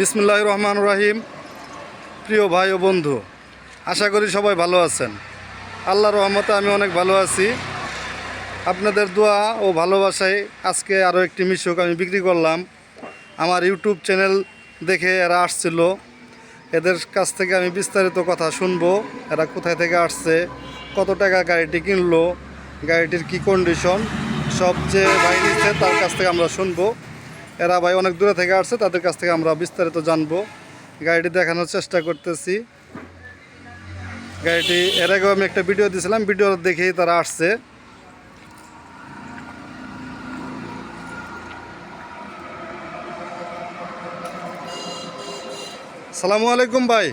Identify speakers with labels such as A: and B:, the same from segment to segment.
A: বিসমুল্লাহ রহমান রাহিম। প্রিয় ভাই ও বন্ধু, আশা করি সবাই ভালো আছেন। আল্লাহ রহমতে আমি অনেক ভালো আছি। আপনাদের দোয়া ও ভালোবাসায় আজকে আরও একটি মিশুক আমি বিক্রি করলাম। আমার ইউটিউব চ্যানেল দেখে এরা আসছিল। এদের কাছ থেকে আমি বিস্তারিত কথা শুনব। এরা কোথায় থেকে আসছে, কত টাকা গাড়িটি কিনলো, গাড়িটির কি কন্ডিশন সব যে তার কাছ থেকে আমরা শুনব। এরা ভাই অনেক দূরে থেকে আসছে তাদের কাছ থেকে আমরা বিস্তারিত জানব। গাড়িটি দেখানোর চেষ্টা করতেছি। গাড়িটি এর আগেও আমি একটা ভিডিও দিয়েছিলাম ভিডিও দেখেই তারা আসছে। সালামু আলাইকুম ভাই।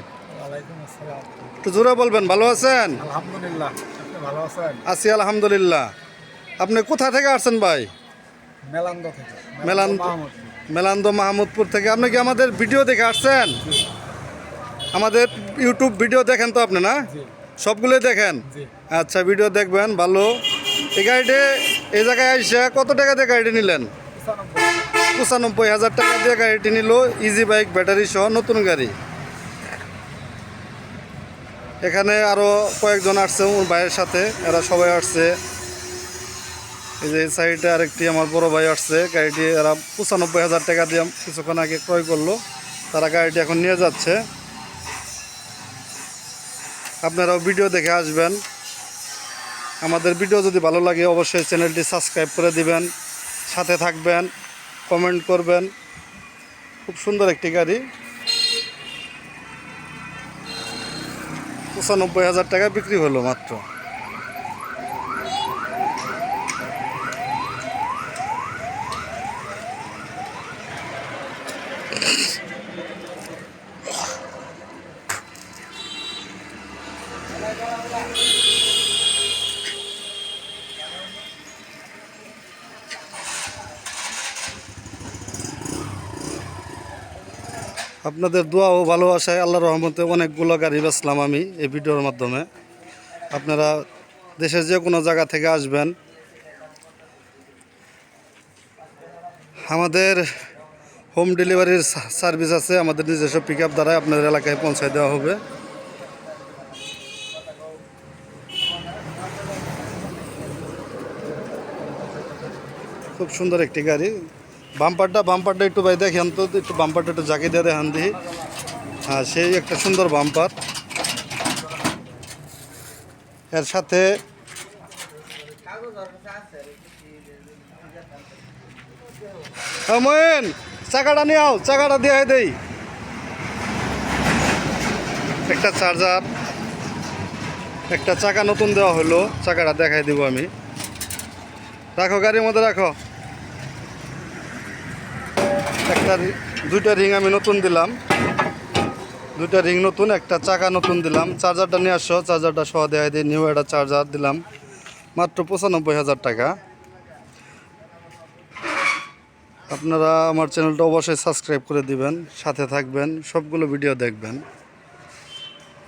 A: একটু জোরে বলবেন ভালো আছেন?
B: আলহামদুলিল্লাহ আপনি ভালো আছেন?
A: আছি আলহামদুলিল্লাহ। আপনি কোথা থেকে আসছেন ভাই?
B: মেলান্দ থেকে
A: মেলান্দ।
B: মাহমুদপুর।
A: মেলান্দ মাহমুদপুর থেকে। আপনি কি আমাদের ভিডিও দেখে আসছেন? আমাদের ইউটিউব ভিডিও দেখেন তো আপনি না? সবগুলোই দেখেন? আচ্ছা ভিডিও দেখবেন ভালো। এই গাড়িটি এই জায়গায় এসে কত টাকা দিয়ে গাড়িটি নিলেন?
B: পঁচানব্বই।
A: পঁচানব্বই হাজার টাকা দিয়ে গাড়িটি নিল ইজি বাইক ব্যাটারি সহ নতুন গাড়ি। এখানে আরও কয়েকজন আসছে ওর ভাইয়ের সাথে এরা সবাই আসছে। এই যে এই সাইডে আরেকটি আমার বড় ভাই আসছে, গাড়িটি এরা পঁচানব্বই হাজার টাকা দিয়ে কিছুক্ষণ আগে ক্রয় করল। তারা গাড়িটি এখন নিয়ে যাচ্ছে। আপনারাও ভিডিও দেখে আসবেন। আমাদের ভিডিও যদি ভালো লাগে, অবশ্যই চ্যানেলটি সাবস্ক্রাইব করে দিবেন। সাথে থাকবেন কমেন্ট করবেন। খুব সুন্দর একটি গাড়ি। পঁচানব্বই হাজার টাকা বিক্রি হলো মাত্র। আপনাদের দোয়া ও ভালোবাসায় আল্লাহ রহমতে অনেকগুলো গাড়ি বেচলাম আমি এই ভিডিওর মাধ্যমে। আপনারা দেশের যে কোনো জায়গা থেকে আসবেন। আমাদের হোম ডেলিভারির সার্ভিস আছে, আমাদের নিজস্ব পিক আপ দ্বারাই আপনাদের এলাকায় পৌঁছায় দেওয়া হবে। খুব সুন্দর একটি গাড়ি। বাম্পারটা বাম্পারটা একটু ভাই দেখেন তো একটু বাম্পারটা একটু জাকি দিয়ে দেখান দিই হ্যাঁ সেই একটা সুন্দর বাম্পার। এর সাথে ময়েন চাকাটা নিয়ে আও, চাকাটা দিয়ে দেই। একটা চার্জার, একটা চাকা নতুন দেওয়া হলো, চাকাটা দেখাই দিব আমি। রাখো, গাড়ির মধ্যে রাখো। একটা দুইটা রিং আমি নতুন দিলাম। দুইটা রিং নতুন, একটা চাকা নতুন দিলাম। চার্জারটা নিয়ে আসো, চার্জারটা সহ দেওয়া দিয়ে নিউ একটা চার্জার দিলাম। মাত্র পঁচানব্বই হাজার টাকা। আপনারা আমার চ্যানেলটা অবশ্যই সাবস্ক্রাইব করে দিবেন, সাথে থাকবেন, সবগুলো ভিডিও দেখবেন।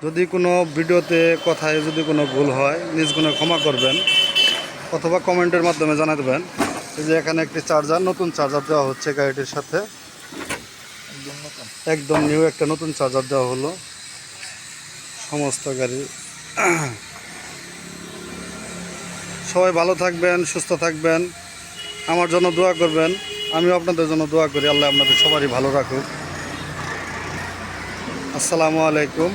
A: যদি কোনো ভিডিওতে কথায় যদি কোনো ভুল হয়, নিজ ক্ষমা করবেন, অথবা কমেন্টের মাধ্যমে জানা দেবেন এই যে এখানে একটি চার্জার, নতুন চার্জার দেওয়া হচ্ছে গাড়িটির সাথে। একদম নিউ একটা নতুন চার্জার দেওয়া হলো। সমস্ত গাড়ি। সবাই ভালো থাকবেন, সুস্থ থাকবেন। আমার জন্য দোয়া করবেন। আমিও আপনাদের জন্য দোয়া করি। আল্লাহ আপনাদের সবারই ভালো রাখুক। আসসালামু আলাইকুম।